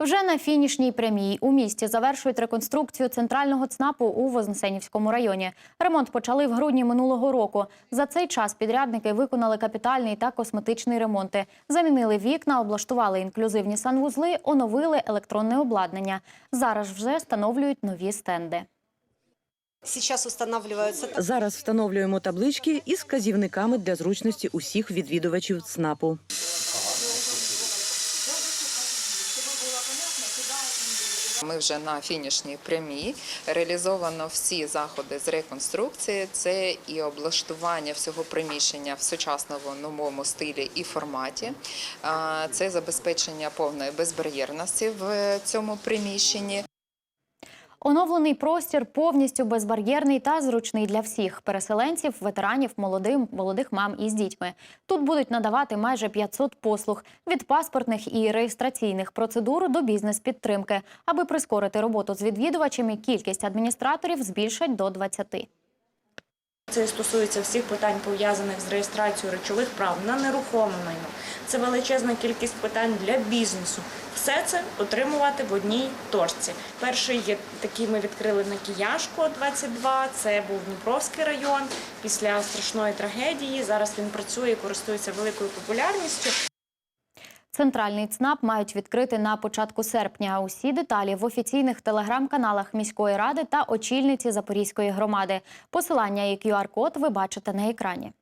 Вже на фінішній прямій у місті завершують реконструкцію центрального ЦНАПу у Вознесенівському районі. Ремонт почали в грудні минулого року. За цей час підрядники виконали капітальний та косметичний ремонти. Замінили вікна, облаштували інклюзивні санвузли, оновили електронне обладнання. Зараз вже встановлюють нові стенди. Зараз встановлюємо таблички із вказівниками для зручності усіх відвідувачів ЦНАПу. Ми вже на фінішній прямій. Реалізовано всі заходи з реконструкції. Це і облаштування всього приміщення в сучасному новому стилі і форматі. Це забезпечення повної безбар'єрності в цьому приміщенні. Оновлений простір повністю безбар'єрний та зручний для всіх переселенців, ветеранів, молодим, молодих мам із дітьми. Тут будуть надавати майже 500 послуг від паспортних і реєстраційних процедур до бізнес-підтримки. Аби прискорити роботу з відвідувачами, кількість адміністраторів збільшать до 20. Це стосується всіх питань пов'язаних з реєстрацією речових прав на нерухоме майно. Це величезна кількість питань для бізнесу. Все це отримувати в одній точці. Перший є такий ми відкрили на Кіяшко 22, Це був Дніпровський район. Після страшної трагедії зараз він працює і користується великою популярністю. Центральний ЦНАП мають відкрити на початку серпня. Усі деталі в офіційних телеграм-каналах міської ради та очільниці Запорізької громади. Посилання і QR-код ви бачите на екрані.